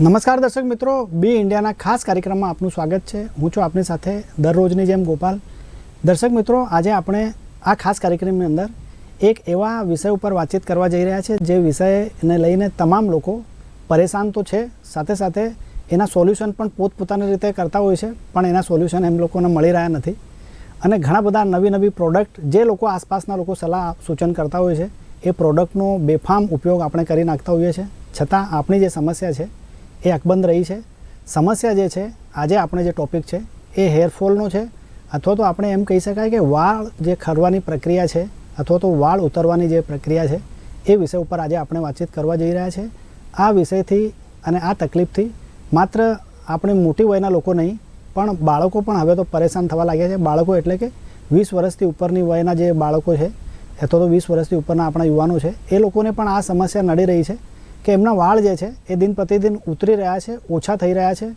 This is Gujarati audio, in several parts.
નમસ્કાર દર્શક મિત્રો, બી ઇન્ડિયાના ખાસ કાર્યક્રમમાં આપનું સ્વાગત છે. હું છું આપની સાથે દરરોજની જેમ ગોપાલ. દર્શક મિત્રો, આજે આપણે આ ખાસ કાર્યક્રમની અંદર એક એવા વિષય ઉપર વાતચીત કરવા જઈ રહ્યા છે, જે વિષયને લઈને તમામ લોકો પરેશાન તો છે, સાથે સાથે એના સોલ્યુશન પણ પોતપોતાની રીતે કરતા હોય છે, પણ એના સોલ્યુશન એમ લોકોને મળી રહ્યા નથી. અને ઘણા બધા નવી નવી પ્રોડક્ટ જે લોકો આસપાસના લોકો સલાહ સૂચન કરતા હોય છે, એ પ્રોડક્ટનો બેફામ ઉપયોગ આપણે કરી નાખતા હોઈએ છીએ. છતાં આપણી જે સમસ્યા છે એ અકબંધ રહી છે. સમસ્યા જે છે, આજે આપણે જે ટોપિક છે, એ હેરફોલનો છે. અથવા તો આપણે એમ કહી શકાય કે વાળ જે ખરવાની પ્રક્રિયા છે, અથવા તો વાળ ઉતરવાની જે પ્રક્રિયા છે, એ વિષય ઉપર આજે આપણે વાતચીત કરવા જઈ રહ્યા છે. આ વિષયથી અને આ તકલીફથી માત્ર આપણે મોટી વયના લોકો નહીં, પણ બાળકો પણ હવે તો પરેશાન થવા લાગ્યા છે. બાળકો એટલે કે વીસ વર્ષથી ઉપરની વયના જે બાળકો છે, અથવા તો વીસ વર્ષથી ઉપરના આપણા યુવાનો છે, એ લોકોને પણ આ સમસ્યા નડી રહી છે. કે એમના વાળ જે છે, એ દિન પ્રતિદિન ઉતરી રહ્યા છે, ઓછા થઈ રહ્યા છે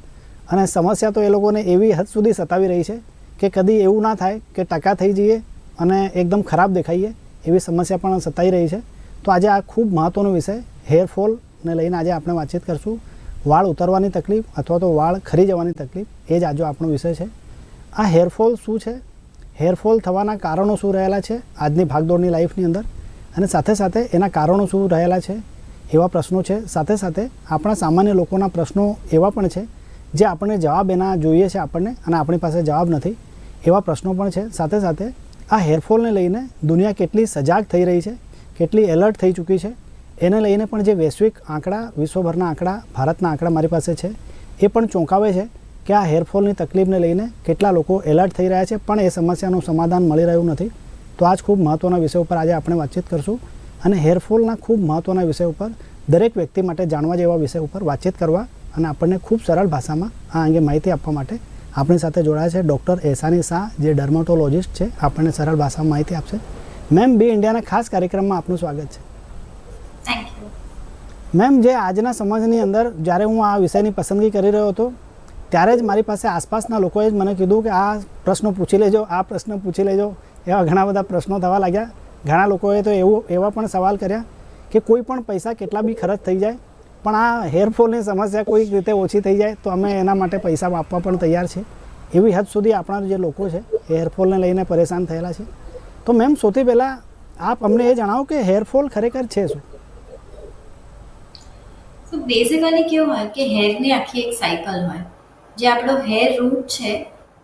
અને સમસ્યા તો એ લોકોને એવી હદ સુધી સતાવી રહી છે કે કદી એવું ના થાય કે ટકા થઈ જઈએ અને એકદમ ખરાબ દેખાઈએ એવી સમસ્યા પણ સતાઈ રહી છે. તો આજે આ ખૂબ મહત્ત્વનો વિષય હેરફોલને લઈને આજે આપણે વાતચીત કરશું. વાળ ઉતરવાની તકલીફ અથવા તો વાળ ખરી જવાની તકલીફ, એ જ આજે આપણો વિષય છે. આ હેરફોલ શું છે? હેરફોલ થવાના કારણો શું રહેલા છે આજની ભાગદોડની લાઈફની અંદર? અને સાથે સાથે એના કારણો શું રહેલા છે? એવા પ્રશ્નો છે. સાથે સાથે આપણા સામાન્ય લોકોના પ્રશ્નો એવા પણ છે જે આપણને જવાબ એના જોઈએ છે આપણને અને આપણી પાસે જવાબ નથી એવા પ્રશ્નો પણ છે. સાથે સાથે આ હેરફોલને લઈને દુનિયા કેટલી સજાગ થઈ રહી છે, કેટલી એલર્ટ થઈ ચૂકી છે. એને લઈને પણ જે વૈશ્વિક આંકડા, વિશ્વભરના આંકડા, ભારતના આંકડા મારી પાસે છે, એ પણ ચોંકાવે છે કે આ હેરફોલની તકલીફને લઈને કેટલા લોકો એલર્ટ થઈ રહ્યા છે. પણ એ સમસ્યાનું સમાધાન મળી રહ્યું નથી. તો આજ ખૂબ મહત્ત્વના વિષય ઉપર આજે આપણે વાતચીત કરશું. અને હેરફોલના ખૂબ મહત્ત્વના વિષય ઉપર દરેક વ્યક્તિ માટે જાણવા જેવા વિષય ઉપર વાતચીત કરવા અને આપણને ખૂબ સરળ ભાષામાં આ અંગે માહિતી આપવા માટે આપણી સાથે જોડાયા છે ડૉક્ટર એસાની શાહ જે ડર્માટોલોજિસ્ટ છે. આપણને સરળ ભાષામાં માહિતી આપશે. મેમ બી ઇન્ડિયાના ખાસ કાર્યક્રમમાં આપનું સ્વાગત છે. મેમ જે આજના સમાજની અંદર જ્યારે હું આ વિષયની પસંદગી કરી રહ્યો હતો ત્યારે જ મારી પાસે આસપાસના લોકોએ જ મને કીધું કે આ પ્રશ્નો પૂછી લેજો આ પ્રશ્ન પૂછી લેજો એવા ઘણા બધા પ્રશ્નો થવા લાગ્યા. ઘણા લોકોએ તો એવું, એવા પણ સવાલ કર્યા કે કોઈ પણ પૈસા કેટલા બી ખર્ચ થઈ જાય, પણ આ હેરફોલની સમસ્યા કોઈક રીતે ઓછી થઈ જાય, તો અમે એના માટે પૈસા આપવા પણ તૈયાર છે. એવી હદ સુધી આપણા જે લોકો છે, એ હેરફોલને લઈને પરેશાન થયેલા છે. તો મેમ, સૌથી પહેલાં આપ અમને એ જણાવો કે હેરફોલ ખરેખર છે શું? તો બેઝિકલી કેવું હોય કે હેરની આખી એક સાયકલ હોય. જે આપણો હેર રૂટ છે,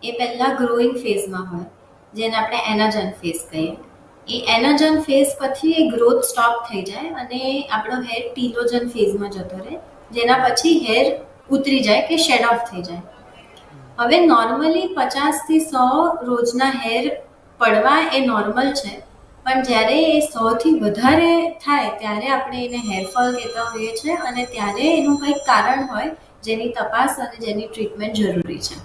એ પહેલાં ગ્રોઈંગ ફેઝમાં હોય, જેને આપણે એનાજન ફેઝ કહીએ. એ એનાજન ફેઝ પછી એ ગ્રોથ સ્ટોપ થઈ જાય અને આપણો હેર ટીલોજન ફેઝમાં જતો રહે. જેના પછી હેર ઉતરી જાય કે શેડ ઓફ થઈ જાય. હવે નોર્મલી પચાસથી સો રોજના હેર પડવા એ નોર્મલ છે. પણ જ્યારે એ સોથી વધારે થાય, ત્યારે આપણે એને હેરફોલ કહેતા હોઈએ છીએ અને ત્યારે એનું કંઈક કારણ હોય જેની તપાસ અને જેની ટ્રીટમેન્ટ જરૂરી છે.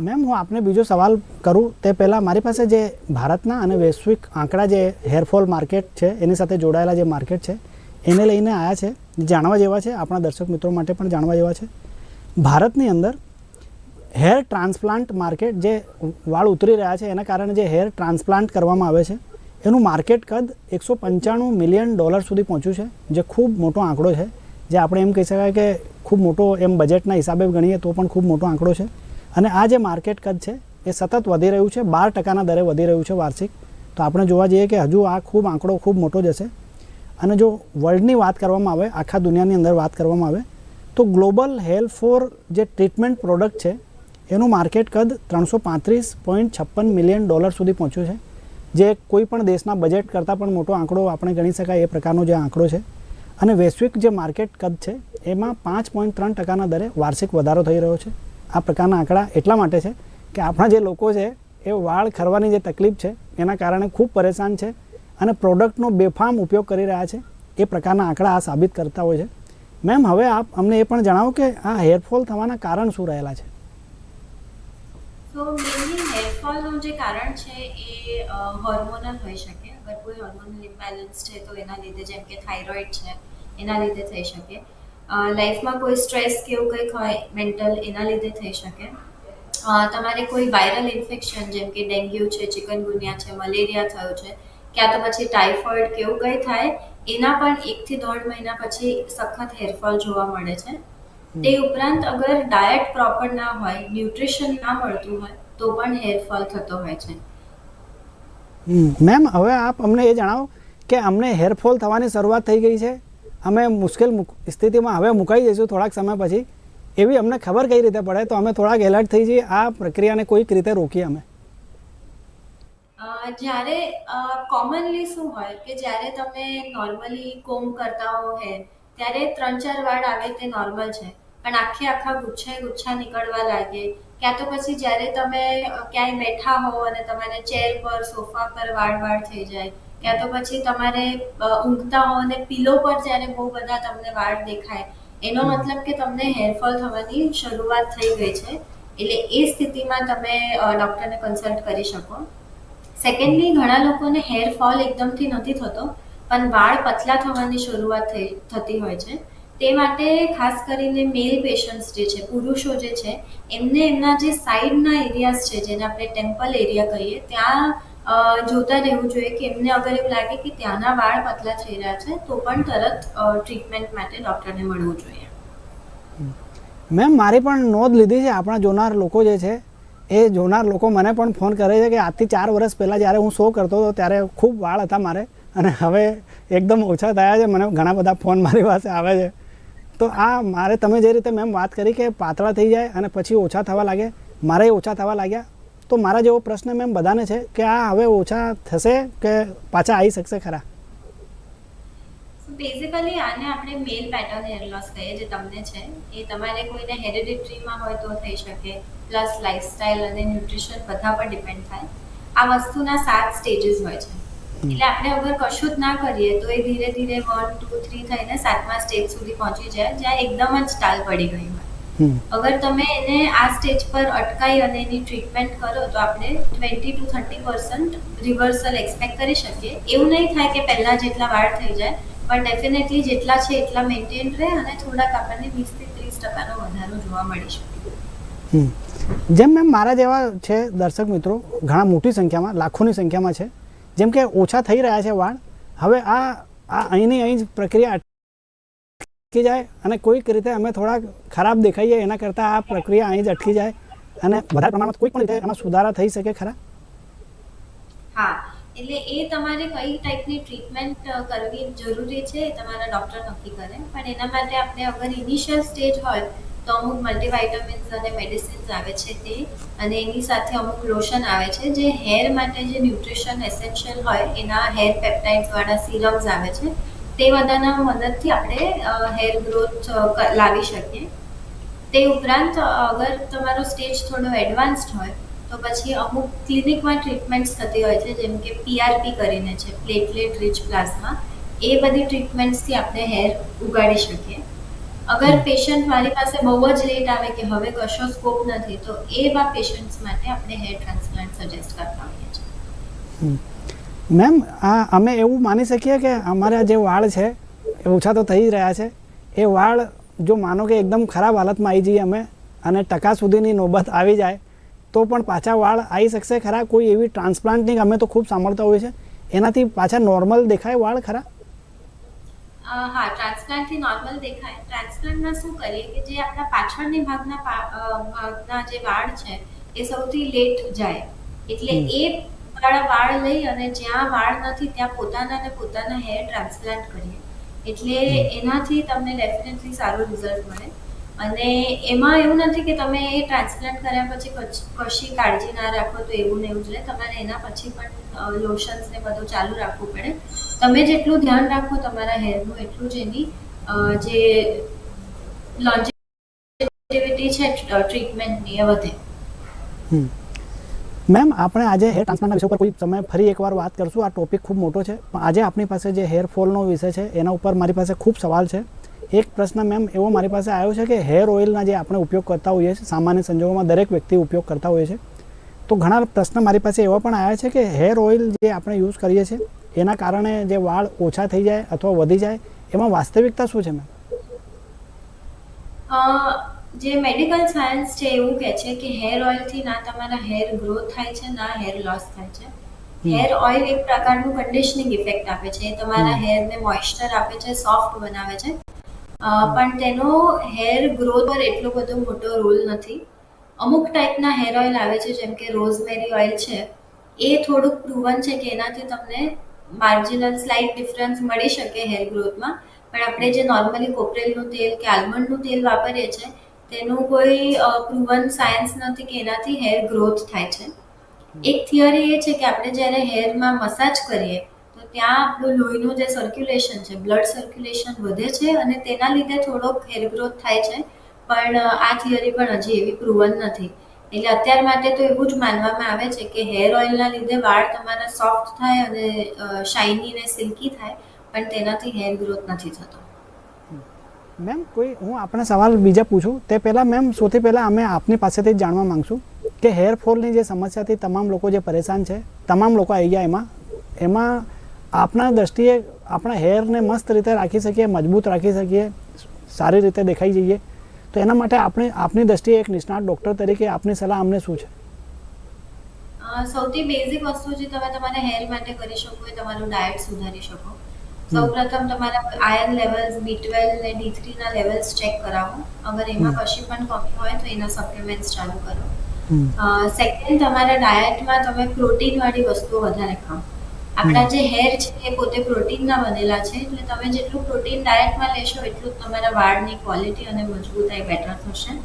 મેમ, હું આપને બીજો સવાલ કરું. તે પહેલાં મારી પાસે જે ભારતના અને વૈશ્વિક આંકડા જે હેરફોલ માર્કેટ છે, એની સાથે જોડાયેલા જે માર્કેટ છે, એને લઈને આવ્યા છે. જાણવા જેવા છે, આપણા દર્શક મિત્રો માટે પણ જાણવા જેવા છે. ભારતની અંદર હેર ટ્રાન્સપ્લાન્ટ માર્કેટ જે વાળ ઉતરી રહ્યા છે, એના કારણે જે હેર ટ્રાન્સપ્લાન્ટ કરવામાં આવે છે, એનું માર્કેટ કદ એકસો પંચાણું મિલિયન ડોલર સુધી પહોંચ્યું છે, જે ખૂબ મોટો આંકડો છે. જે આપણે એમ કહી શકાય કે ખૂબ મોટો એમ બજેટના હિસાબે ગણીએ તો પણ ખૂબ મોટો આંકડો છે. અને આ જે માર્કેટ કદ છે, એ સતત વધી રહ્યું છે. બાર ટકાના દરે વધી રહ્યું છે વાર્ષિક. તો આપણે જોવા જઈએ કે હજુ આ ખૂબ આંકડો ખૂબ મોટો જશે અને જો વર્લ્ડની વાત કરવામાં આવે, આખા દુનિયાની અંદર વાત કરવામાં આવે, તો ગ્લોબલ હેલ્થ ફોર જે ટ્રીટમેન્ટ પ્રોડક્ટ છે, એનું માર્કેટ કદ ત્રણસો પાંત્રીસ પોઈન્ટ છપ્પન મિલિયન ડોલર સુધી પહોંચ્યું છે. જે કોઈ પણ દેશના બજેટ કરતાં પણ મોટો આંકડો આપણે ગણી શકાય એ પ્રકારનો જે આંકડો છે. અને વૈશ્વિક જે માર્કેટ કદ છે, એમાં પાંચ પોઈન્ટ ત્રણ ટકાના દરે વાર્ષિક વધારો થઈ રહ્યો છે. આ પ્રકારના આંકડા એટલા માટે છે કે આપણા જે લોકો છે, એ વાળ ખરવાની જે તકલીફ છે, એના કારણે ખૂબ પરેશાન છે અને પ્રોડક્ટનો બેફામ ઉપયોગ કરી રહ્યા છે. એ પ્રકારના આંકડા આ સાબિત કરતા હોય છે. મેમ, હવે આપ અમને એ પણ જણાવો કે આ હેરફોલ થવાના કારણ શું રહેલા છે? તો મેઇનલી હેરફોલનું જે કારણ છે એ હોર્મોનલ હોઈ શકે. અગર કોઈ હોર્મોનલ ઇમ્બેલેન્સ છે તો એના લીધે જેમ કે થાઇરોઇડ છે, એના લીધે થઈ શકે. લાઈફમાં કોઈ સ્ટ્રેસ કે એવું કંઈક હોય મેન્ટલ એના લીધે થઈ શકે. તમારે કોઈ વાયરલ ઇન્ફેક્શન જેમ કે ડેન્ગ્યુ છે ચિકનગુનિયા છે મલેરિયા થયો છે ક્યાં તો પછી ટાઇફોઇડ કે એવું કંઈ થાય એના પણ એકથી દોઢ મહિના પછી સખત હેરફોલ જોવા મળે છે. તે ઉપરાંત અગર ડાયટ પ્રોપર ના હોય ન્યુટ્રિશન ના મળતું હોય તો પણ હેરફોલ થતો હોય છે. મેમ હવે આપ અમને એ જણાવો કે અમને હેરફોલ થવાની શરૂઆત થઈ ગઈ છે? અમે મુશ્કેલ સ્થિતિમાં હવે મુકાઈ જઈશું થોડાક સમય પછી. એવી અમને ખબર કઈ રીતે પડે તો અમે થોડાક એલર્ટ થઈ જઈએ. આ પ્રક્રિયાને કોઈક રીતે રોકીએ અમે. જ્યારે કોમનલી શું હોય કે જ્યારે તમે નોર્મલી કોમ કરતા હો હે, ત્યારે ત્રણ ચાર વાળ આવે તે નોર્મલ છે. પણ આખે આખા ગુચ્છા ગુચ્છા નીકળવા લાગે. ક્યાં તો પછી જ્યારે તમે ક્યાંય બેઠા હો અને તમારે ચેર પર સોફા પર વાળ વાળ થઈ જાય. ક્યાં તો પછી તમારે ઊંઘતા હો અને પીલો પર જ્યારે બહુ બધા તમને વાળ દેખાય એનો મતલબ કે તમને હેરફોલ થવાની શરૂઆત થઈ ગઈ છે. એટલે એ સ્થિતિમાં તમે ડૉક્ટરને કન્સલ્ટ કરી શકો. સેકન્ડલી ઘણા લોકોને હેરફોલ એકદમથી નથી થતો પણ વાળ પતલા થવાની શરૂઆત થઈ થતી હોય છે. તે માટે ખાસ કરીને મેલ પેશન્ટ્સ જે છે પુરુષો જે છે એમને એમના જે સાઈડના એરિયાઝ છે જેને આપણે ટેમ્પલ એરિયા કહીએ ત્યાં જોતા રહેવું જોઈએ કે એમને અગર એવું લાગે કે ત્યાંના વાળ પતલા થઈ રહ્યા છે, તો પણ તરત ટ્રીટમેન્ટ માટે ડૉક્ટરને મળવું જોઈએ. મેમ, મારી પણ નોંધ લીધી છે. આપણા જોનાર લોકો જે છે, એ જોનાર લોકો મને પણ ફોન કરે છે કે આજથી ચાર વર્ષ પહેલાં જ્યારે હું શો કરતો હતો, ત્યારે ખૂબ વાળ હતા મારે. અને હવે એકદમ ઓછા થયા છે. મને ઘણા બધા ફોન મારી પાસે આવે છે. તો આ મારે તમે જે રીતે મેમ વાત કરી કે પાતળા થઈ જાય અને પછી ઓછા થવા લાગે, મારે ઓછા થવા લાગ્યા તો મારા જેવો પ્રશ્ન મેમ બધાને છે કે આ હવે ઓછા થશે કે પાછા આવી શકશે ખરા? બેઝિકલી આને આપણે મેલ પેટર્ન હેર લોસ કહીએ જે તમને છે એ તમારે કોઈને હેરિડિટરીમાં હોય તો થઈ શકે પ્લસ લાઇફસ્ટાઇલ અને ન્યુટ્રિશન બધા પર ડિપેન્ડ થાય. આ વસ્તુના સાત સ્ટેજીસ હોય છે. એટલે આપણે અગર કશું જ ના કરીએ તો એ ધીરે ધીરે વન ટુ થ્રી થઈને સાતમા સ્ટેજ સુધી પહોંચી જાય જ્યાં એકદમ જ ટાલ પડી ગઈ હોય. અગર તમે એને આ સ્ટેજ પર અટકાઈ અને એની ટ્રીટમેન્ટ કરો તો આપણે twenty two thirty percent reversal expect કરી શકીએ. એવું નહીં થાય કે પહેલાં જેટલા વાળ થઈ જાય પણ ડેફિનેટલી જેટલા છે એટલા મેન્ટેન રહે અને થોડાક આપણને વીસથી ત્રીસ ટકાનો વધારો જોવા મળી શકે. જેમ મેમ મારા જેવા છે દર્શક મિત્રો ઘણા મોટી સંખ્યામાં લાખોની સંખ્યામાં છે જેમ કે ઓછા થઈ રહ્યા છે વાળ. હવે આ આ અહીંની અહીં જ પ્રક્રિયા અટકી જાય અને કોઈક રીતે અમે થોડાક ખરાબ દેખાઈએ એના કરતાં આ પ્રક્રિયા અહીં જ અટકી જાય અને વધારે પ્રમાણમાં કોઈ પણ રીતે એમાં સુધારા થઈ શકે ખરા? હા, એટલે એ તમારે કઈ ટાઈપની ટ્રીટમેન્ટ કરવી જરૂરી છે તમારા ડૉક્ટર નક્કી કરે. પણ એના માટે આપણે અગર ઇનિશિયલ સ્ટેજ હોય તો અમુક મલ્ટીવાઇટામિન્સ અને મેડિસિન્સ આવે છે તે. અને એની સાથે અમુક લોશન આવે છે જે હેર માટે જે ન્યુટ્રિશન એસેન્શિયલ હોય એના હેર પેપ્ટાઇડ્સવાળા સિરમ્સ આવે છે. તે બધાના મદદથી આપણે હેર ગ્રોથ લાવી શકીએ. તે ઉપરાંત અગર તમારો સ્ટેજ થોડો એડવાન્સ્ડ હોય તો પછી અમુક ક્લિનિકમાં ટ્રીટમેન્ટ્સ થતી હોય છે જેમ કે પીઆરપી કરીને છે પ્લેટલેટ રિચ પ્લાઝમા એ બધી ટ્રીટમેન્ટ્સથી આપણે હેર ઉગાડી શકીએ. અગર પેશન્ટ મારી પાસે બહુ જ લેટ આવે કે હવે કશો સ્કોપ નથી તો એવા પેશન્ટ્સ માટે આપણે હેર ટ્રાન્સપ્લાન્ટ સજેસ્ટ કરતા હોઈએ છીએ. મેમ આ અમે એવું માની શકીએ કે અમારા જે વાળ છે એ ઓછા તો થઈ જ રહ્યા છે. એ વાળ જો માનો કે એકદમ ખરાબ હાલતમાં આવી જઈએ અમે અને ટકા સુધીની નોબત આવી જાય તો પણ પાછા વાળ આવી શકશે ખરા? કોઈ એવી ટ્રાન્સપ્લાન્ટની અમે તો ખૂબ સાંભળતા હોઈએ છે એનાથી પાછા નોર્મલ દેખાય વાળ ખરા? હા ટ્રાન્સપ્લાન્ટથી નોર્મલ દેખાય. ટ્રાન્સપ્લાન્ટમાં શું કરીએ કે જે આપણા પાછળની ભાગના ભાગના જે વાળ છે એ સૌથી લેટ જાય. એટલે એ વાળા વાળ લઈ અને જ્યાં વાળ નથી ત્યાં પોતાના ને પોતાના હેર ટ્રાન્સપ્લાન્ટ કરીએ. એટલે એનાથી તમને ડેફિનેટલી સારું રિઝલ્ટ મળે. અને એમાં એવું નથી કે તમે એ ટ્રાન્સપ્લાન્ટ કર્યા પછી કશી કાળજી ના રાખો તો એવું ને એવું જ રહે. તમારે એના પછી પણ લોશન્સ ને બધું ચાલુ રાખવું પડે. તમે જેટલું ધ્યાન રાખો તમારા હેરનું એટલું જ એની જે લોન્જેટિવિટી છે ટ્રીટમેન્ટની એ વધે. હમ. મેમ આપણે આજે હેર ટ્રાન્સપ્લાન્ટના વિષય ઉપર કોઈ સમય ફરી એકવાર વાત કરશું. આ ટોપિક ખૂબ મોટો છે. પણ આજે આપણી પાસે જે હેર ફોલનો વિષય છે, એના ઉપર મારી પાસે ખૂબ સવાલ છે. એક પ્રશ્ન મેમ એવો મારી પાસે આવ્યો છે કે હેર ઓઇલના જે આપણે ઉપયોગ કરતા હોઈએ છીએ, સામાન્ય સંજોગોમાં દરેક વ્યક્તિ ઉપયોગ કરતા હોય છે તો ઘણા પ્રશ્ન મારી પાસે એવા પણ આવ્યા છે કે હેર ઓઇલ જે આપણે યુઝ કરીએ છીએ, એના કારણે જે વાળ ઓછા થઈ જાય અથવા વધી જાય, એમાં વાસ્તવિકતા શું છે મેમ જે મેડિકલ સાયન્સ છે એવું કહે છે કે હેર ઓઇલથી ના તમારા હેર ગ્રો થાય છે ના હેર લોસ થાય છે. હેર ઓઇલ એક પ્રકારનું કન્ડિશનિંગ ઇફેક્ટ આપે છે. એ તમારા હેરને મોઇસ્ચર આપે છે સોફ્ટ બનાવે છે. પણ તેનો હેર ગ્રોથ પર એટલો બધો મોટો રોલ નથી. અમુક ટાઈપના હેર ઓઇલ આવે છે જેમ કે રોઝમેરી ઓઇલ છે. એ થોડુંક પ્રુવન છે કે એનાથી તમને માર્જિનલ સ્લાઇટ ડિફરન્સ મળી શકે હેર ગ્રોથમાં પણ આપણે જે નોર્મલી કોપરેલનું તેલ કે આલમંડનું તેલ વાપરીએ છીએ તેનું કોઈ પ્રુવન સાયન્સ નથી કે એનાથી હેર ગ્રોથ થાય છે. એક થિયરી એ છે કે આપણે જ્યારે હેરમાં મસાજ કરીએ, તો ત્યાં આપણું લોહીનું જે સર્ક્યુલેશન છે બ્લડ સર્ક્યુલેશન વધે છે અને તેના લીધે થોડોક હેર ગ્રોથ થાય છે. પણ આ થિયરી પણ હજી એવી પ્રુવન નથી. એટલે અત્યાર માટે તો એવું જ માનવામાં આવે છે કે હેર ઓઇલના લીધે વાળ તમારા સોફ્ટ થાય અને શાઇની ને સિલ્કી થાય, પણ તેનાથી હેર ગ્રોથ નથી થતો. મેમ, કોઈ હું આપણે સવાલ બીજા પૂછું, તે પહેલાં મેમ, સૌથી પહેલાં અમે આપની પાસેથી જાણવા માંગશું કે હેર ફોલની જે સમસ્યાથી તમામ લોકો જે પરેશાન છે, તમામ લોકો આવી ગયા એમાં એમાં આપણા દ્રષ્ટિએ આપણા હેરને મસ્ત રીતે રાખી શકીએ, મજબૂત રાખી શકીએ, સારી રીતે દેખાઈ જઈએ, તો એના માટે આપણે, આપની દ્રષ્ટિએ એક નિષ્ણાત ડૉક્ટર તરીકે આપની સલાહ અમને શું છે? સૌથી બેઝિક વસ્તુ જે તમે તમારા હેર માટે કરી શકો એ તમારું ડાયટ સુધારી શકો. સૌપ્રથમ તમારા આયર્ન લેવલ્સ બી ટ્વેલ્વ ને ડી થ્રીના લેવલ્સ ચેક કરાવો અગર એમાં કશી પણ કમી હોય તો એના સપ્લિમેન્ટ્સ ચાલુ કરો. સેકન્ડ તમારા ડાયટમાં તમે પ્રોટીન વાળી વસ્તુઓ વધારે ખાઓ. આપણા જે હેર છે એ પોતે પ્રોટીનના બનેલા છે એટલે તમે જેટલું પ્રોટીન ડાયટમાં લેશો એટલું તમારા વાળની ક્વોલિટી અને મજબૂતાઈ બેટર થશે.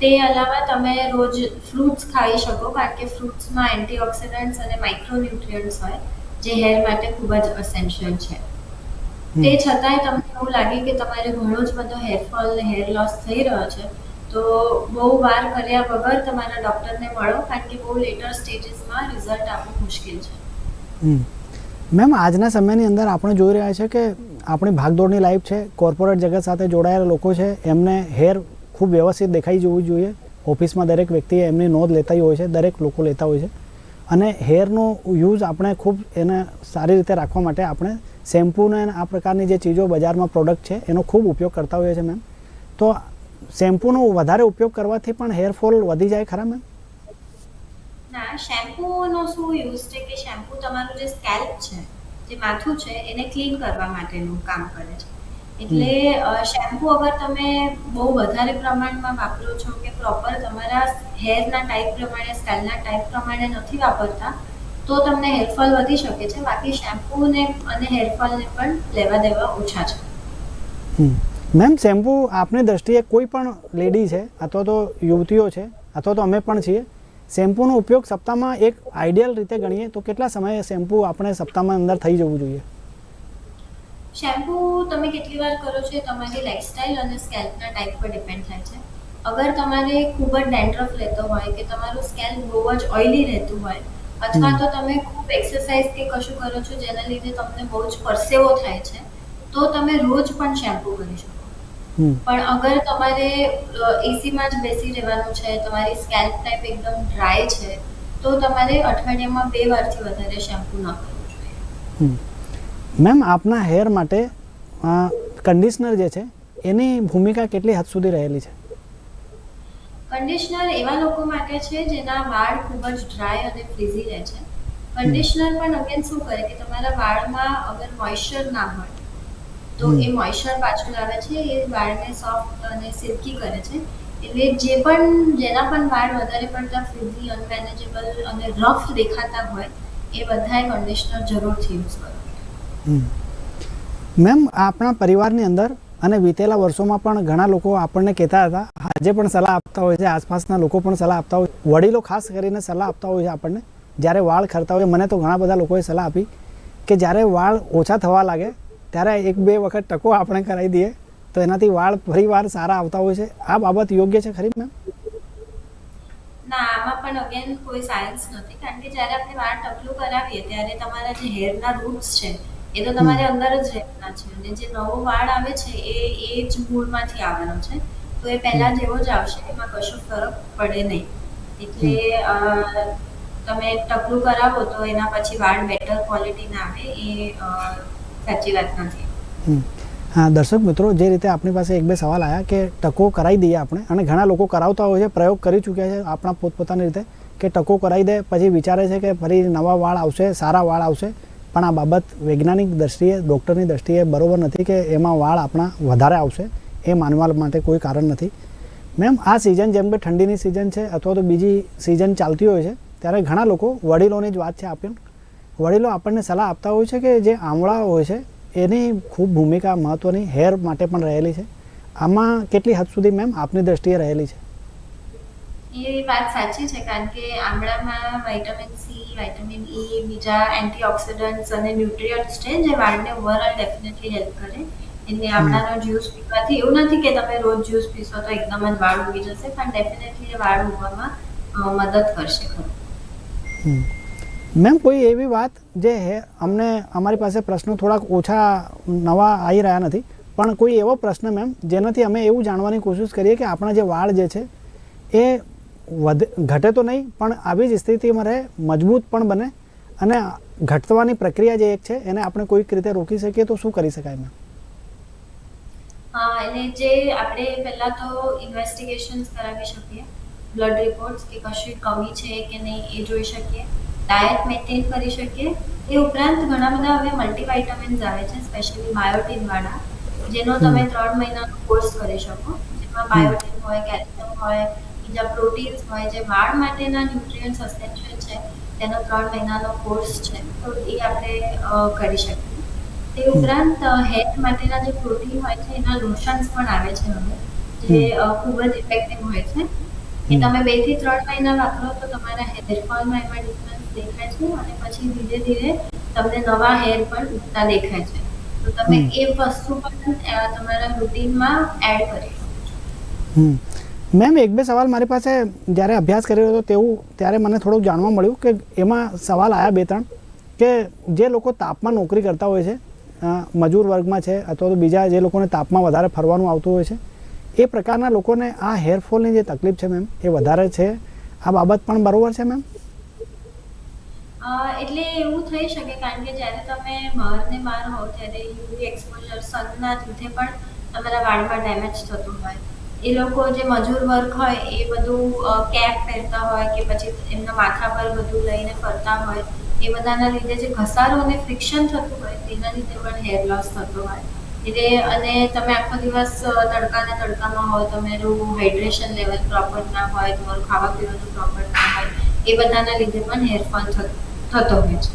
તે અલાવા તમે રોજ ફ્રૂટ્સ ખાઈ શકો કારણ કે ફ્રૂટ્સમાં એન્ટીઓક્સિડન્ટ્સ અને માઇક્રોન્યુટ્રિયન્ટ્સ હોય. જે હેર માટે ખૂબ જ અસેન્શિયલ છે. તે છતાંય તમને એવું લાગે કે તમારે ઘણો જ બધો હેરફોલ ને હેર લોસ થઈ રહ્યો છે તો બહુ વાર કર્યા વગર તમારા ડૉક્ટરને મળો કારણ કે બહુ લેટર સ્ટેજીસમાં રિઝલ્ટ આપવું મુશ્કેલ છે. મેમ આજના સમયની અંદર આપણે જોઈ રહ્યા છે કે આપણી ભાગદોડની લાઈફ છે કોર્પોરેટ જગત સાથે જોડાયેલા લોકો છે એમને હેર ખૂબ વ્યવસ્થિત દેખાઈ જવું જોઈએ. ઓફિસમાં દરેક વ્યક્તિએ એમની નોંધ લેતા હોય છે દરેક લોકો લેતા હોય છે. અને હેરનો યુઝ આપણે ખૂબ એને સારી રીતે રાખવા માટે આપણે શેમ્પૂને આ પ્રકારની જે ચીજો બજારમાં પ્રોડક્ટ છે, એનો ખૂબ ઉપયોગ કરતા હોઈએ છીએ મેમ તો શેમ્પૂનો વધારે ઉપયોગ કરવાથી પણ હેરફોલ વધી જાય ખરા મેમ ના શેમ્પૂનો શું યુઝ છે કે શેમ્પૂ તમારું જે સ્કેલ્પ છે, જે માથું છે, એને ક્લીન કરવા માટેનું કામ કરે છે. એટલે શેમ્પુ અગર તમે બહુ વધારે પ્રમાણમાં વાપરો છો કે પ્રોપર તમારા હેરના ટાઈપ પ્રમાણે સ્ટાઇલના ટાઈપ પ્રમાણે નથી વાપરતા, તો તમને હેરફોલ વધી શકે છે. બાકી શેમ્પૂને અને હેરફોલને પણ લેવા દેવા ઓછા છે. મેમ શેમ્પૂ આપની દ્રષ્ટિએ કોઈ પણ લેડી છે, અથવા તો યુવતીઓ છે, અથવા તો અમે પણ છીએ શેમ્પૂનો ઉપયોગ સપ્તાહમાં એક આઈડિયલ રીતે ગણીએ તો કેટલા સમયે શેમ્પૂ આપણે સપ્તાહમાં અંદર થઈ જવું જોઈએ? શેમ્પૂ તમે કેટલી વાર કરો છો એ તમારી લાઇફસ્ટાઈલ અને સ્કેલ્પના ટાઈપ પર ડિપેન્ડ થાય છે. અગર તમારે ખૂબ જ ડેન્ડ્રફ લેતો હોય કે તમારું સ્કેલ્પ બહુ જ ઓઇલી રહેતું હોય અથવા તો તમે ખૂબ એક્સરસાઇઝ કે કશું કરો છો જેના લીધે તમને બહુ જ પરસેવો થાય છે તો તમે રોજ પણ શેમ્પૂ કરી શકો. પણ અગર તમારે એસીમાં જ બેસી રહેવાનું છે તમારી સ્કેલ્પ ટાઈપ એકદમ ડ્રાય છે તો તમારે અઠવાડિયામાં બે વારથી વધારે શેમ્પૂ ન કરવું જોઈએ. મેમ આપના હેર માટે કન્ડિશનર જે છે એની ભૂમિકા કેટલી હદ સુધી રહેલી છે? કન્ડિશનર એવા લોકો માટે છે જેના વાળ ખૂબ જ ડ્રાય અને ફ્રીઝી રહે છે. કન્ડિશનર પણ અગેન શું કરે કે તમારા વાળમાં અગર મોઇશ્ચર ના હોય તો એ મોઇશ્ચર પાછું લાવે છે એ વાળને સોફ્ટ અને સિલ્કી કરે છે. એટલે જે પણ જેના પણ વાળ વધારે પડતા ફ્રીઝી અનમેનેજેબલ અને રફ દેખાતા હોય એ બધાએ કન્ડિશનર જરૂરથી યુઝ હમ. મેમ, આપણા પરિવારની અંદર અને વીતેલા વર્ષોમાં પણ ઘણા લોકો આપણને કહેતા હતા, આજે પણ સલાહ આપતા હોય છે, આસપાસના લોકો પણ સલાહ આપતા હોય વડીલો ખાસ કરીને સલાહ આપતા હોય છે આપણને. જ્યારે વાળ ખરતા હોય, મને તો ઘણા બધા લોકોએ સલાહ આપી કે જ્યારે વાળ ઓછા થવા લાગે, ત્યારે એક બે વખત ટકો આપણે કરાવી દઈએ, તો એનાથી વાળ ફરી વાર સારા આવતા હોય છે. આ બાબત યોગ્ય છે ખરી મેમ? ના, આમાં પણ અગેન કોઈ સાયન્સ નથી. કારણ કે જ્યારે આપણે વાળ ટકલું કરાવીએ, ત્યારે તમારા જે હેરના રૂટ્સ છે એ તો તમારે અંદર જ રહેવાના છે. અને જે નવો વાળ આવે છે એ એ જ મૂળમાંથી આવવાનો છે. તો એ પહેલા જેવો જ આવશે. એમાં કશો ફરક પડે નહીં. એટલે તમે ટકલું કરાવો તો એના પછી વાળ બેટર ક્વોલિટીના આવે. એ સાચી વાત નથી. હા દર્શક મિત્રો જે રીતે આપણી પાસે એક બે સવાલ આવ્યા કે ટકો કરાવી દઈએ આપણે અને ઘણા લોકો કરાવતા હોય છે પ્રયોગ કરી ચૂક્યા છે આપણા પોતપોતાની રીતે કે ટકો કરાવી દે પછી વિચારે છે કે ફરી નવા વાળ આવશે સારા વાળ આવશે. પણ આ બાબત વૈજ્ઞાનિક દ્રષ્ટિએ, ડૉક્ટરની દ્રષ્ટિએ બરોબર નથી કે એમાં વાળ આપણા વધારે આવશે, એ માનવા માટે કોઈ કારણ નથી. મેમ, આ સિઝન જેમ કે ઠંડીની સિઝન છે અથવા તો બીજી સિઝન ચાલતી હોય છે, ત્યારે ઘણા લોકો વડીલોની જ વાત છે આપણ વડીલો આપણને સલાહ આપતા હોય છે કે જે આમળા હોય છે, એની ખૂબ ભૂમિકા મહત્ત્વની હેર માટે પણ રહેલી છે. આમાં કેટલી હદ સુધી મેમ આપની દ્રષ્ટિએ રહેલી છે? એ વાત સાચી છે કારણ કે આમળામાં વિટામિન સી વિટામિન ઈ બીજા એન્ટીઓક્સિડન્ટ્સ અને ન્યુટ્રિયન્ટ્સ છે જે વાળને ઓવરઓલ ડેફિનેટલી હેલ્પ કરે. એટલે આમળાનો જ્યુસ પીવાથી એવું નથી કે તમે રોજ જ્યુસ પીશો તો એકદમ જ વાળ ઉગી જશે પણ ડેફિનેટલી વાળ ઉગવામાં મદદ કરશે ખરું. મેમ કોઈ એવી વાત જે હે અમને અમારી પાસે પ્રશ્નો થોડાક ઓછા નવા આવી રહ્યા નથી પણ કોઈ એવો પ્રશ્ન મેમ જેનાથી અમે એવું જાણવાની કોશિશ કરીએ કે આપણા જે વાળ જે છે એ વધે ઘટે તો નહીં પણ આવી જ સ્થિતિમાં રહે મજબૂત પણ બને અને ઘટવાની પ્રક્રિયા જે એક છે એને આપણે કોઈક રીતે રોકી શકીએ તો શું કરી શકાય મેમ હા એને જે આપણે પહેલા તો ઇન્વેસ્ટિગેશન્સ કરાવી શકીએ. બ્લડ રિપોર્ટ્સ કે કશી કમી છે કે નહીં એ જોઈ શકીએ. ડાયટ મેન્ટેન કરી શકીએ. એ ઉપરાંત ઘણા બધા હવે મલ્ટીવાઇટામિન્સ આવે છે સ્પેશિયલી બાયોટિન વાળા જેનો તમે ત્રણ મહિનાનો કોર્સ કરી શકો. જેમાં બાયોટીન હોય કેલ્શિયમ હોય બીજા પ્રોટીન્સ હોય જે વાળ માટેના ન્યુટ્રિયન્ટ્સ અસેન્શિયલ છે તેનો ત્રણ મહિનાનો કોર્સ છે તો એ આપણે કરી શકીએ. તે ઉપરાંત હેર માટેના જે પ્રોટીન હોય છે એના લોશન્સ પણ આવે છે હવે જે ખૂબ જ ઇફેક્ટિવ હોય છે. એ તમે બેથી ત્રણ મહિના વાપરો તો તમારા હેર ફોલમાં એમાં ડિફરન્સ દેખાય છે અને પછી ધીરે ધીરે તમને નવા હેર પણ ઉગતા દેખાય છે. તો તમે એ વસ્તુ પણ તમારા રૂટીનમાં એડ કરી શકો છો. મેમ, એક બે સવાલ મારી પાસે જ્યારે અભ્યાસ કરી રહ્યો હતો તેવું ત્યારે મને થોડુંક જાણવા મળ્યું કે એમાં સવાલ આવ્યા બે ત્રણ કે જે લોકો તાપમાં નોકરી કરતા હોય છે મજૂર વર્ગમાં છે અથવા તો બીજા જે લોકોને તાપમાં વધારે ફરવાનું આવતું હોય છે, એ પ્રકારના લોકોને આ હેરફોલની જે તકલીફ છે મેમ, એ વધારે છે? આ બાબત પણ બરોબર છે મેમ? એટલે એવું થઈ શકે કારણ કે જ્યારે તમે બહારને બહાર હો ત્યારે યુવી એક્સપોઝર સનના લીધે પણ તમારા વાળમાં ડેમેજ થતું હોય. એ લોકો જે મજૂર વર્ક હોય એ બધું કેપ પહેરતા હોય કે પછી એમના માથા પર બધું લઈને ફરતા હોય, એ બધાના લીધે જે ઘસારો અને ફ્રિક્શન થતું હોય, તેના લીધે પણ હેર લોસ થતો હોય. એટલે અને તમે આખો દિવસ તડકાના તડકામાં હો તમારું હાઇડ્રેશન લેવલ પ્રોપર ના હોય, તમારું ખાવા પીવાનું પ્રોપર ના હોય, એ બધાના લીધે પણ હેરફોલ થતો હોય છે.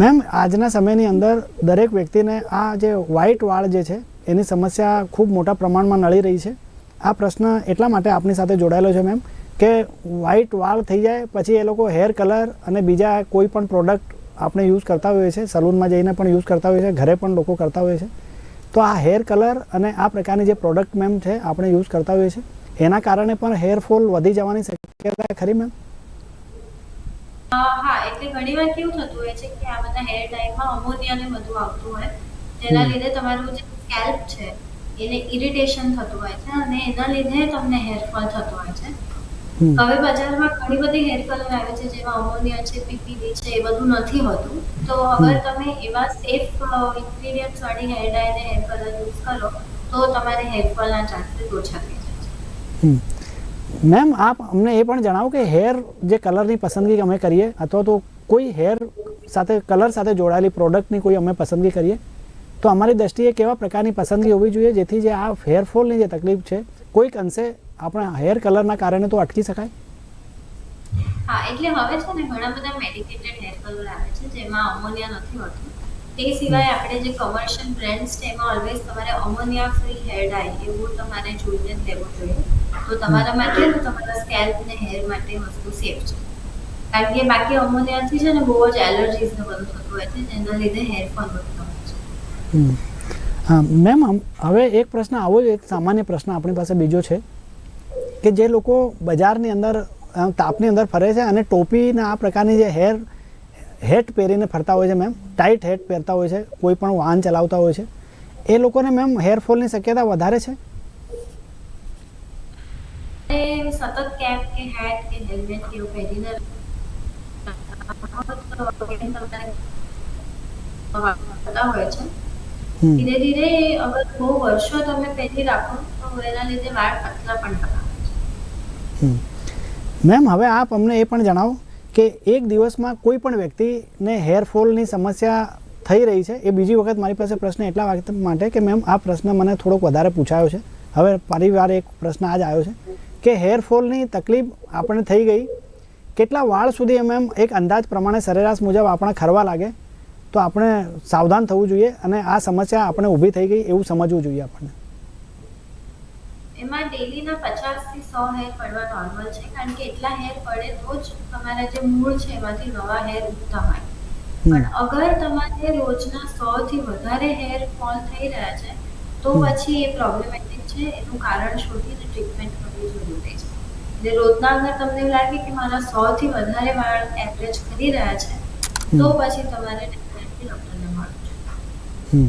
મેમ, આજના સમયની અંદર દરેક વ્યક્તિને આ જે વ્હાઇટ વાળ જે છે એની સમસ્યા ખૂબ મોટા પ્રમાણમાં નડી રહી છે. આ પ્રશ્ન એટલા માટે આપની સાથે જોડાયેલો છે મેમ કે વ્હાઇટ વાળ થઈ જાય પછી એ લોકો હેર કલર અને બીજા કોઈ પણ પ્રોડક્ટ આપણે યુઝ કરતા હોઈએ છીએ સલૂનમાં જઈને પણ યુઝ કરતા હોઈએ છીએ ઘરે પણ લોકો કરતા હોઈએ છે તો આ હેર કલર અને આ પ્રકારની જે પ્રોડક્ટ મેમ છે આપણે યુઝ કરતા હોઈએ છીએ. એના કારણે પણ હેર ફોલ વધી જવાની શક્યતા ખરી મેમ હા એટલે ઘણી વાર કેવું થતું હોય છે કે આ બધા હેર ડાયમાં અમોનિયા ને બધું આવતું હોય તેના લીધે તમારું જે સ્કેલ્પ છે. એને ઇરિટેશન થતું હોય છે અને એના લીધે તમને હેરફોલ થતો હોય છે. હવે બજારમાં ઘણી બધી હેર કલર આવે છે જેમાં અમોનિયા છે પીપીડી છે એ બધું નથી હોતું. તો અગર તમે એવા સેફ ઇન્ગ્રેડિયન્ટ્સ વાળી હેર ડાય અને હેર કલર યુઝ કરો તો તમારે હેરફોલના ચાન્સીસ ઓછા થઈ જાય છે. મેમ આપ અમને એ પણ જણાવો કે હેર જે કલરની પસંદગી અમે કરીએ અથવા તો કોઈ હેર સાથે કલર સાથે જોડાયેલી પ્રોડક્ટની કોઈ અમે પસંદગી કરીએ? તો અમારી દ્રષ્ટિએ કેવા પ્રકારની પસંદગી હોવી જોઈએ જેથી જે આ હેરફોલની જે તકલીફ છે, કોઈક અંશે આપણા હેર કલરના કારણે તો અટકી શકાય? હા, એટલે હવે છે ને ઘણા બધા મેડિકેટેડ હેર કલર આવે છે જેમાં અમોનિયા નથી હોતું. તે સિવાય આપણે જે કમર્શિયલ બ્રેન્ડ્સ છે એમાં ઓલવેઝ તમારે અમોનિયા ફ્રી હેર ડાય એવું તમારે જોઈને જ લેવું જોઈએ. તો તમારા માટે તમારા સ્કેલ્પ ને હેર માટે વસ્તુ સેફ છે. કારણ કે બાકી અમોનિયાથી છે ને બહુ જ એલર્જીસ ને બધું થતું હોય છે, જેના લીધે હેર ફોલ હમ. હા મેમ હવે એક પ્રશ્ન આવો જ, એક સામાન્ય પ્રશ્ન આપણી પાસે બીજો છે કે જે લોકો બજારની અંદર તાપની અંદર ફરે છે અને ટોપીના આ પ્રકારની જે હેર, હેટ પહેરીને ફરતા હોય છે મેમ, ટાઈટ હેટ પહેરતા હોય છે, કોઈ પણ વાહન ચલાવતા હોય છે, એ લોકોને મેમ હેરફોલની શક્યતા વધારે છે સતત કેપ કે હેટ કે હેલ્મેટ કે પહેરીને હોય છે. ધીરે ધીરે અગર બહુ વર્ષો તમે પહેરી રાખો તો એના લીધે વાળ પતલા પણ થતા. મેમ હવે આપ અમને એ પણ જણાવો કે એક દિવસમાં કોઈ પણ વ્યક્તિને હેરફોલની સમસ્યા થઈ રહી છે એ બીજી વખત મારી પાસે પ્રશ્ન એટલા વાત માટે કે મેમ આ પ્રશ્ન મને થોડોક વધારે પૂછાયો છે. હવે પરિવાર એક પ્રશ્ન આજ આવ્યો છે કે હેરફોલની તકલીફ આપણે થઈ ગઈ કેટલા વાળ સુધી મેમ એક અંદાજ પ્રમાણે સરેરાશ મુજબ આપણે ખરવા લાગે? તો આપણે સાવધાન થવું જોઈએ અને આ સમસ્યા આપણે ઊભી થઈ ગઈ એવું સમજવું જોઈએ આપણને. એમાં ડેલીના પચાસથી સો હેર પડવા નોર્મલ છે કારણ કે એટલા હેર પડે તો જ તમારા જે મૂળ છે એમાંથી નવા હેર ઉગતા હોય. પણ અગર તમારે રોજના સો થી વધારે હેર ફોલ થઈ રહ્યા છે તો પછી એ પ્રોબ્લેમેટિક છે એનું કારણ શોધીને ટ્રીટમેન્ટ કરવી જરૂરી છે. એટલે રોજના અગર તમને લાગે કે મારા સો થી વધારે વાળ એવરેજ કરી રહ્યા છે તો પછી તમારે હમ.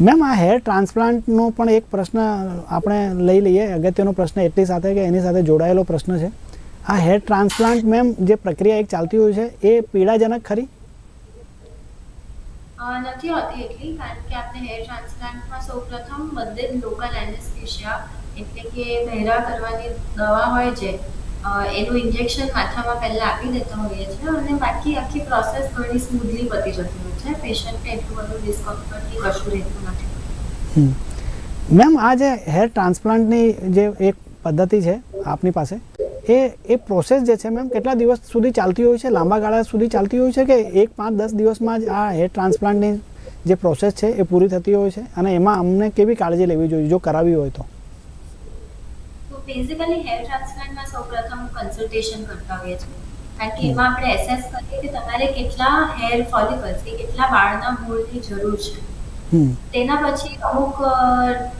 મેમ આ હેર ટ્રાન્સપ્લાન્ટનો પણ એક પ્રશ્ન આપણે લઈ લઈએ. અગત્યનો પ્રશ્ન એટલી સાથે કે એની સાથે જોડાયેલો પ્રશ્ન છે. આ હેર ટ્રાન્સપ્લાન્ટ મેમ જે પ્રક્રિયા એક ચાલતી હોય છે એ પીડાજનક ખરી? નથી હોતી એટલી કારણ કે આપણે હેર ટ્રાન્સપ્લાન્ટમાં સૌપ્રથમ બધે લોકલ એનેસ્થેશિયા એટલે કે બહેરા કરવાની દવા હોય અ, એનું ઇન્જેક્શન માથામાં પહેલાં આપી દેતા હોઈએ છીએ અને બાકી આખી પ્રોસેસ ઘણી સ્મૂથલી પતી જતી હોય છે. પેશન્ટને એટલું બધું ડિસ્કમ્ફર્ટ કે કશું રહેતું નથી. મેમ આ જે હેર ટ્રાન્સપ્લાન્ટની જે એક પદ્ધતિ છે આપની પાસે, એ એ પ્રોસેસ જે છે મેમ કેટલા દિવસ સુધી ચાલતી હોય છે? લાંબા ગાળા સુધી ચાલતી હોય છે કે એક પાંચ દસ દિવસમાં જ આ હેર ટ્રાન્સપ્લાન્ટની જે પ્રોસેસ છે એ પૂરી થતી હોય છે? અને એમાં અમને કેવી કાળજી લેવી જોઈએ? જો કરાવી હોય તો. બેઝિકલી હેર ટ્રાન્સપ્લાન્ટમાં સૌપ્રથમ કન્સલ્ટેશન કરતા હોઈએ છીએ. કારણ કે એમાં આપણે એસેસ કરીએ કે તમારે કેટલા હેર ફોલિકલ્સ કે કેટલા વાળના મૂળની જરૂર છે. તેના પછી અમુક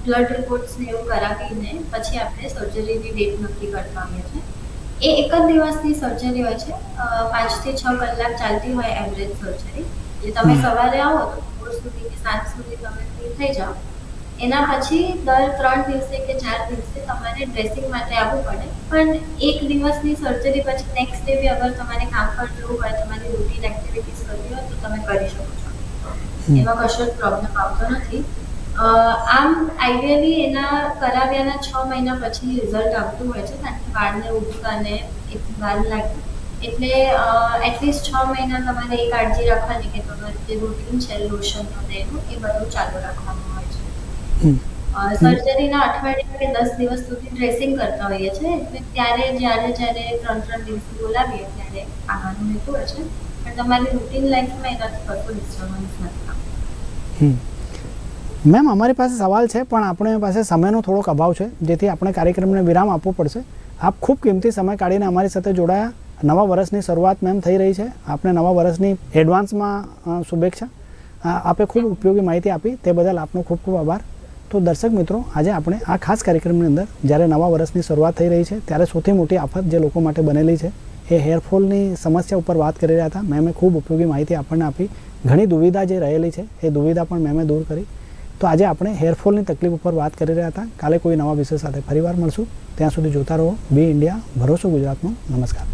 બ્લડ રિપોર્ટ્સ ને એવું કરાવીને પછી આપણે સર્જરીની ડેટ નક્કી કરતા હોઈએ છીએ. એ એક જ દિવસની સર્જરી હોય છે. પાંચથી છ કલાક ચાલતી હોય એવરેજ સર્જરી એટલે તમે. સવારે આવો તો બપોર સુધી કે સાંજ સુધી તમે ફ્રી થઈ જાઓ. એના પછી દર ત્રણ દિવસે કે ચાર દિવસે તમારે ડ્રેસિંગ માટે આવવું પડે. પણ એક દિવસની સર્જરી પછી નેક્સ્ટ ડે બી અગર તમારે કામ પર જવું હોય તમારી રૂટીન એક્ટિવિટીઝ કરવી હોય તો તમે કરી શકો છો. એમાં કશો જ પ્રોબ્લેમ આવતો નથી. આમ આઈડિયલી એના કરાવ્યાના છ મહિના પછી રિઝલ્ટ આવતું હોય છે કારણ કે વાળને ઉગતાને એટલી વાર લાગે. એટલે એટલીસ્ટ છ મહિના તમારે એ કાળજી રાખવાની કે તમારી જે રૂટીન છે લોશન અને એનું એ બધું ચાલુ રાખવાનું. સર્જરીના અઠવાડિયા કે દસ દિવસ સુધી ડ્રેસિંગ કરતા હોઈએ છીએ એટલે ત્યારે જ્યારે જ્યારે ત્રણ ત્રણ દિવસે બોલાવીએ ત્યારે આવવાનું રહેતું હોય છે. પણ તમારી રૂટીન લાઈફમાં એનાથી કશું ડિસ્ટર્બન્સ નથી હમ. મેમ અમારી પાસે સવાલ છે પણ આપણે પાસે સમયનો થોડોક અભાવ છે જેથી આપણે કાર્યક્રમને વિરામ આપવો પડશે. આપ ખૂબ કિંમતી સમય કાઢીને અમારી સાથે જોડાયા. નવા વર્ષની શરૂઆત મેમ થઈ રહી છે. આપણે નવા વર્ષની એડવાન્સમાં શુભેચ્છા. આપે ખૂબ ઉપયોગી માહિતી આપી. તે બદલ આપનો ખૂબ ખૂબ આભાર. તો દર્શક મિત્રો, આજે આપણે આ ખાસ કાર્યક્રમની અંદર જ્યારે નવા વર્ષની શરૂઆત થઈ રહી છે, ત્યારે સૌથી મોટી આફત જે લોકો માટે બનેલી છે, એ હેરફોલની સમસ્યા ઉપર વાત કરી રહ્યા હતા. મેમે ખૂબ ઉપયોગી માહિતી આપણને આપી. ઘણી દુવિધા જે રહેલી છે, એ દુવિધા પણ મેમે દૂર કરી. તો આજે આપણે હેરફોલની તકલીફ ઉપર વાત કરી રહ્યા હતા. કાલે કોઈ નવા વિષય સાથે ફરીવાર મળશું. ત્યાં સુધી જોતા રહો. બી ઇન્ડિયા ભરોસો ગુજરાતનો. નમસ્કાર.